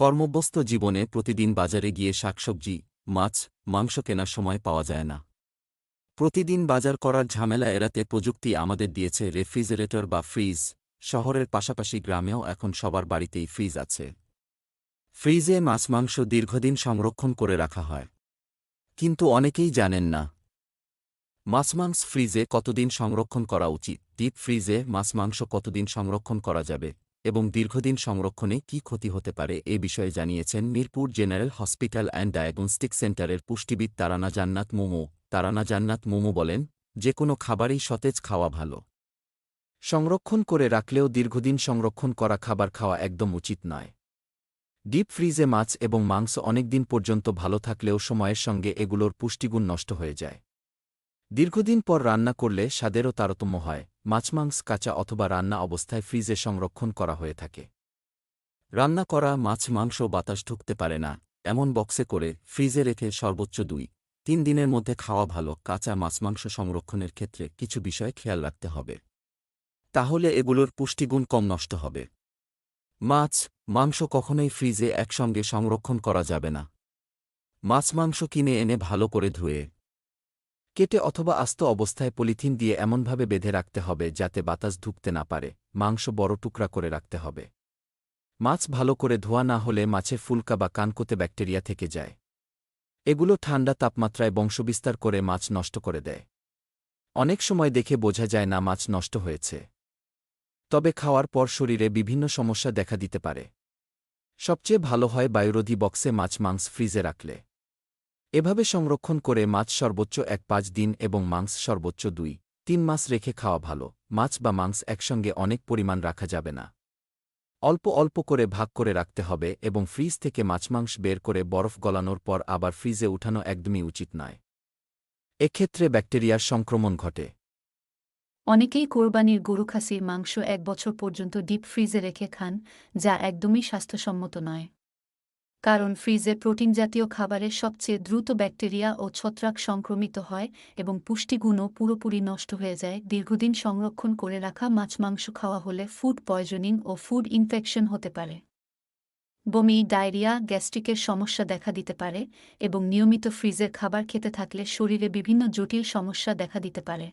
কর্মব্যস্ত জীবনে প্রতিদিন বাজারে গিয়ে শাকসবজি, মাছ, মাংস কেনার সময় পাওয়া যায় না। প্রতিদিন বাজার করার ঝামেলা এড়াতে প্রযুক্তি আমাদের দিয়েছে রেফ্রিজারেটর বা ফ্রিজ। শহরের পাশাপাশি গ্রামেও এখন সবার বাড়িতেই ফ্রিজ আছে। ফ্রিজে মাছ মাংস দীর্ঘদিন সংরক্ষণ করে রাখা হয়। কিন্তু অনেকেই জানেন না। মাছ মাংস ফ্রিজে কতদিন সংরক্ষণ করা উচিত? ডিপ ফ্রিজে মাছ মাংস কতদিন সংরক্ষণ করা যাবে? এবং দীর্ঘদিন সংরক্ষণে কি ক্ষতি হতে পারে এ বিষয়ে জানিয়েছেন Mirpur general hospital and diagnostic সেন্টারের পুষ্টিবিদ তারানা জান্নাত মোমো। তারানা জান্নাত মোমো বলেন, যে কোনো খাবারই সতেজ খাওয়া ভালো। সংরক্ষণ করে রাখলেও দীর্ঘদিন সংরক্ষণ করা খাবার খাওয়া একদম উচিত নয়। ডিপ ফ্রিজে মাছ এবং মাংস অনেকদিন পর্যন্ত ভালো থাকলেও সময়ের সঙ্গে এগুলোর পুষ্টিগুণ নষ্ট হয়ে যায়। দীর্ঘদিন পর রান্না করলে স্বাদেরও তারতম্য হয়। মাছ, মাংস, কাঁচা অথবা রান্না অবস্থায় ফ্রিজে সংরক্ষণ করা হয়ে থাকে। রান্না করা মাছ, মাংস বাতাস ঢুকতে পারে না, এমন বক্সে করে ফ্রিজে রেখে সর্বোচ্চ দুই, তিন দিনের মধ্যে খাওয়া ভালো কাঁচা মাছ, মাংস সংরক্ষণের ক্ষেত্রে কিছু বিষয় খেয়াল রাখতে হবে। তাহলে এগুলোর পুষ্টিগুণ কম নষ্ট হবে। মাছ, মাংস কখনোই ফ্রিজে একসঙ্গে সংরক্ষণ করা যাবে না। মাছ, মাংস কিনে এনে ভালো করে ধুয়ে কেটে অথবা আস্ত অবস্থায় পলিথিন দিয়ে এমনভাবে বেঁধে রাখতে হবে যাতে বাতাস ঢুকতে না পারে, মাংস বড় টুকরা করে রাখতে হবে। মাছ ভালো করে ধোয়া না হলে মাছে ফুলকা বা কানকোতে ব্যাকটেরিয়া থেকে যায়। এগুলো ঠান্ডা তাপমাত্রায় বংশবিস্তার করে মাছ নষ্ট করে দেয়। অনেক সময় দেখে বোঝা যায় না মাছ নষ্ট হয়েছে। তবে খাওয়ার পর শরীরে বিভিন্ন সমস্যা দেখা দিতে পারে। সবচেয়ে ভালো হয় বায়ুরোধী বক্সে মাছ মাংস ফ্রিজে রাখলে। এভাবে সংরক্ষণ করে মাছ সর্বোচ্চ এক পাঁচ দিন এবং মাংস সর্বোচ্চ দুই, তিন মাস রেখে খাওয়া ভালো, মাছ বা মাংস একসঙ্গে অনেক পরিমাণ রাখা যাবে না। অল্প অল্প করে ভাগ করে রাখতে হবে এবং ফ্রিজ থেকে মাছ মাংস বের করে বরফ গলানোর পর আবার ফ্রিজে উঠানো একদমই উচিত নয়। এক্ষেত্রে ব্যাকটেরিয়ার সংক্রমণ ঘটে। অনেকেই কোরবানির গরু খাসির মাংস এক বছর পর্যন্ত ডিপ ফ্রিজে রেখে খান, যা একদমই স্বাস্থ্যসম্মত নয়। কারণ ফ্রিজে প্রোটিন জাতীয় খাবারে সবচেয়ে দ্রুত ব্যাকটেরিয়া ও ছত্রাক সংক্রমিত হয় এবং পুষ্টিগুণও পুরোপুরি নষ্ট হয়ে যায়। দীর্ঘদিন সংরক্ষণ করে রাখা মাছ মাংস খাওয়া হলে ফুড পয়জনিং ও ফুড ইনফেকশন হতে পারে। বমি, ডায়রিয়া, গ্যাস্ট্রিকের সমস্যা দেখা দিতে পারে এবং নিয়মিত ফ্রিজের খাবার খেতে থাকলে শরীরে বিভিন্ন জটিল সমস্যা দেখা দিতে পারে।